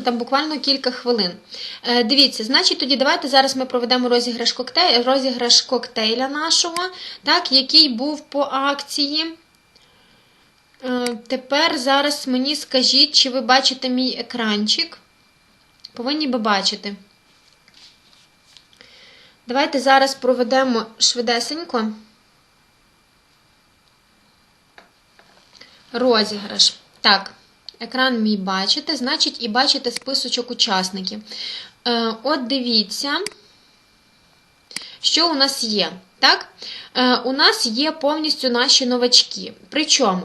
Там буквально кілька хвилин. Е, дивіться, значить, тоді давайте зараз ми проведемо розіграш коктейль, розіграш коктейля нашого, так, який був по акції. Е, тепер зараз мені скажіть, чи ви бачите мій екранчик. Повинні би бачити. Давайте зараз проведемо швидесенько. Розіграш. Так, екран мій бачите, значить, і бачите списочок учасників. Е, от дивіться, що у нас є. Так? Е, у нас є повністю наші новачки. Причому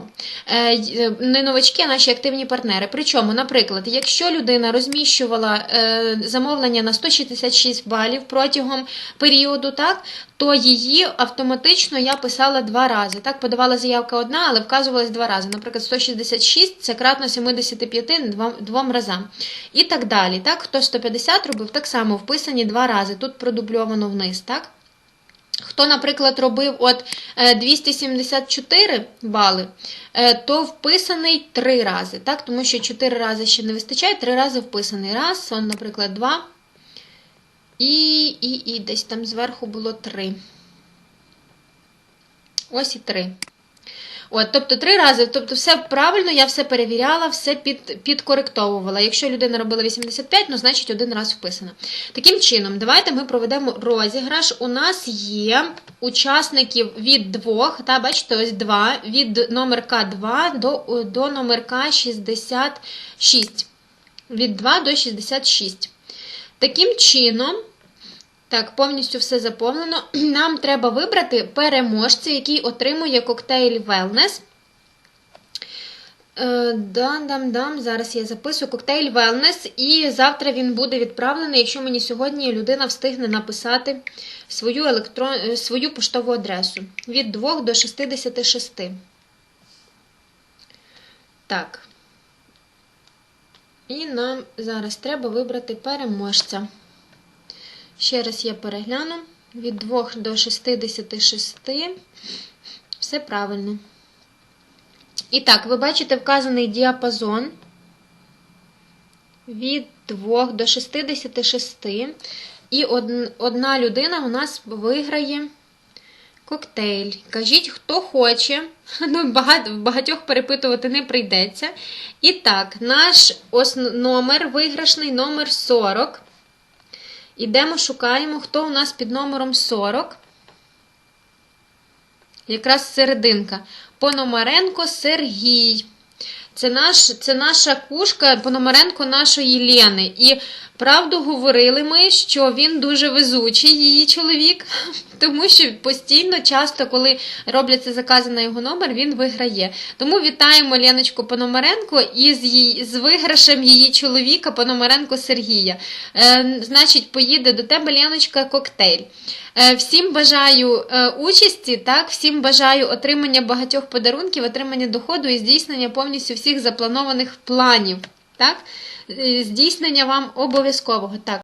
е, не новачки, а наші активні партнери. Причому, наприклад, якщо людина розміщувала е, замовлення на 166 балів протягом періоду, так, то її автоматично я писала два рази. Так, подавала заявка одна, але вказувалась два рази. Наприклад, 166 це кратно 75 двом, двом разам. І так далі. Так, хто 150 робив, так само вписані два рази. Тут продубльовано вниз. так. Хто, наприклад, робив от е, 274 бали, е, то вписаний три рази, так? тому що 4 рази ще не вистачає, 3 рази вписаний. Раз, он, наприклад, 2. І, і, і десь там зверху було 3. Ось і 3. От, тобто три рази, тобто все правильно, я все перевіряла, все під, підкоректовувала. Якщо людина робила 85, ну значить один раз вписано. Таким чином, давайте ми проведемо розіграш. У нас є учасників від двох, та бачите, ось два, від номерка 2 до, до номерка 66. Від 2 до 66. Таким чином. Так, повністю все заповнено. Нам треба вибрати переможця, який отримує коктейль Wellness. Е, Дам-дам-дам. Зараз я записую коктейль Wellness, і завтра він буде відправлений, якщо мені сьогодні людина встигне написати свою, електрон... е, свою поштову адресу від 2 до 66. Так. І нам зараз треба вибрати переможця. Ще раз я перегляну. Від 2 до 66. Все правильно. І так, ви бачите вказаний діапазон від 2 до 66. І одна людина у нас виграє коктейль. Кажіть, хто хоче. Ну, багатьох перепитувати не прийдеться. І так, наш номер виграшний номер 40. Ідемо, шукаємо, хто у нас під номером 40. Якраз серединка. Пономаренко Сергій. Це, наш, це наша кушка Пономаренко нашої Лєни. І правду говорили ми, що він дуже везучий, її чоловік, тому що постійно, часто, коли робляться закази на його номер, він виграє. Тому вітаємо Леночку Пономаренко із її, з виграшем її чоловіка Пономаренко Сергія. Е, значить, поїде до тебе Леночка коктейль. Е, Всім бажаю е, участі, так, всім бажаю отримання багатьох подарунків, отримання доходу і здійснення повністю всіх запланованих планів. Так? Е, Здійснення вам обов'язкового. Так.